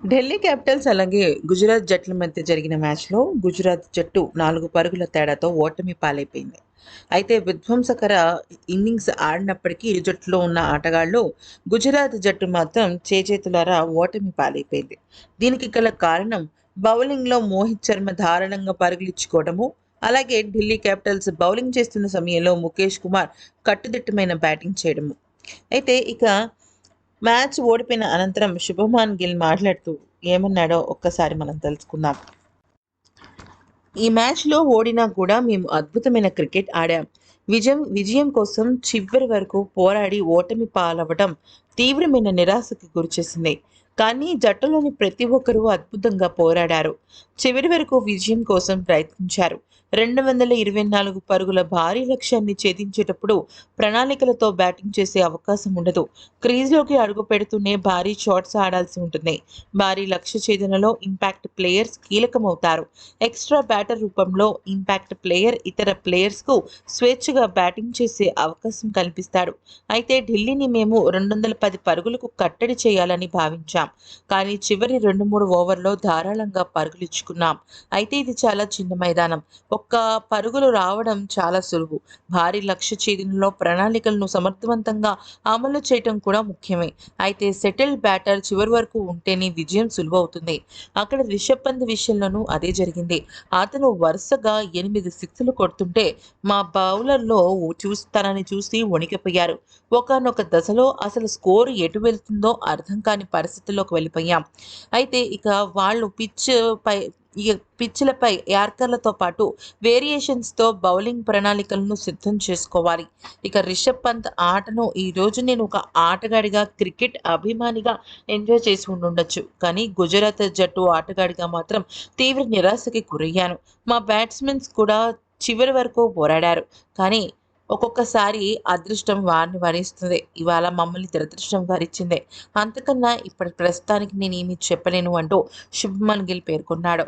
Delhi Capitals అలాగే గుజరాత్ జట్ల మధ్య జరిగిన మ్యాచ్లో గుజరాత్ జట్టు నాలుగు పరుగుల తేడాతో ఓటమి పాలైపోయింది. అయితే విధ్వంసకర ఇన్నింగ్స్ ఆడినప్పటికీ ఇరు జట్టులో ఉన్న ఆటగాళ్ళు గుజరాత్ జట్టు మాత్రం చేజేతులారా ఓటమి పాలైపోయింది. దీనికి గల కారణం బౌలింగ్లో మోహిత్ శర్మ దారుణంగా పరుగులిచ్చుకోవడము అలాగే ఢిల్లీ క్యాపిటల్స్ బౌలింగ్ చేస్తున్న సమయంలో ముఖేష్ కుమార్ కట్టుదిట్టమైన బ్యాటింగ్ చేయడము. అయితే ఇక మ్యాచ్ ఓడిపోయిన అనంతరం శుభమాన్ గిల్ మాట్లాడుతూ ఏమన్నాడో ఒక్కసారి మనం తెలుసుకుందాం. ఈ మ్యాచ్లో ఓడినా కూడా మేము అద్భుతమైన క్రికెట్ ఆడాం. విజయం విజయం కోసం చివరి వరకు పోరాడి ఓటమి పాలవడం తీవ్రమైన నిరాశకు గురిచేసింది. కానీ జట్టులోని ప్రతి ఒక్కరూ అద్భుతంగా పోరాడారు. చివరి వరకు విజయం కోసం ప్రయత్నించారు. రెండు వందల ఇరవై నాలుగు పరుగుల భారీ లక్ష్యాన్ని ఛేదించేటప్పుడు ప్రణాళికలతో బ్యాటింగ్ చేసే అవకాశం ఉండదు. క్రీజ్లోకి అడుగు పెడుతూనే భారీ షాట్స్ ఆడాల్సి ఉంటుంది. భారీ లక్ష్య ఛేదనలో ఇంపాక్ట్ ప్లేయర్స్ కీలకమవుతారు. ఎక్స్ట్రా బ్యాటర్ రూపంలో ఇంపాక్ట్ ప్లేయర్ ఇతర ప్లేయర్స్కు స్వేచ్ఛగా బ్యాటింగ్ చేసే అవకాశం కల్పిస్తాడు. అయితే ఢిల్లీని మేము రెండు వందల పది పరుగులకు కట్టడి చేయాలని భావించాం. కానీ చివరి రెండు మూడు ఓవర్లో ధారాళంగా పరుగులు ఇచ్చుకున్నాం అయితే ఇది చాలా చిన్న మైదానం. ఒక్క పరుగులు రావడం చాలా సులువు. భారీ లక్ష్య ఛేదనలో ప్రణాళికలను సమర్థవంతంగా అమలు చేయటం కూడా ముఖ్యమే. అయితే సెటిల్ బ్యాటర్ చివరి వరకు ఉంటేనే విజయం సులువవుతుంది. అక్కడ రిషబ్ పంత్ విషయంలోనూ అదే జరిగింది. అతను వరుసగా ఎనిమిది సిక్స్లు కొడుతుంటే మా బౌలర్లో చూసి తనని చూసి వణికిపోయారు. ఒకనొక దశలో అసలు స్కోరు ఎటు వెళ్తుందో అర్థం కాని పరిస్థితుల్లోకి వెళ్ళిపోయాం. అయితే ఇక వాళ్ళు పిచ్ పై ఈ పిచ్లపై యార్కర్లతో పాటు వేరియేషన్స్తో బౌలింగ్ ప్రణాళికలను సిద్ధం చేసుకోవాలి. ఇక రిషబ్ పంత్ ఆటను ఈరోజు నేను ఒక ఆటగాడిగా క్రికెట్ అభిమానిగా ఎంజాయ్ చేసి ఉండుండొచ్చు కానీ గుజరాత్ జట్టు ఆటగాడిగా మాత్రం తీవ్ర నిరాశకి గురయ్యాను. మా బ్యాట్స్మెన్స్ కూడా చివరి వరకు పోరాడారు. కానీ ఒక్కొక్కసారి అదృష్టం వారిని వరిస్తుంది. ఇవాళ మమ్మల్ని దురదృష్టం వరించిందే అంతకన్నా ఇప్పటి ప్రస్తుతానికి నేను చెప్పలేను అంటూ శుభ్మన్ గిల్ పేర్కొన్నాడు.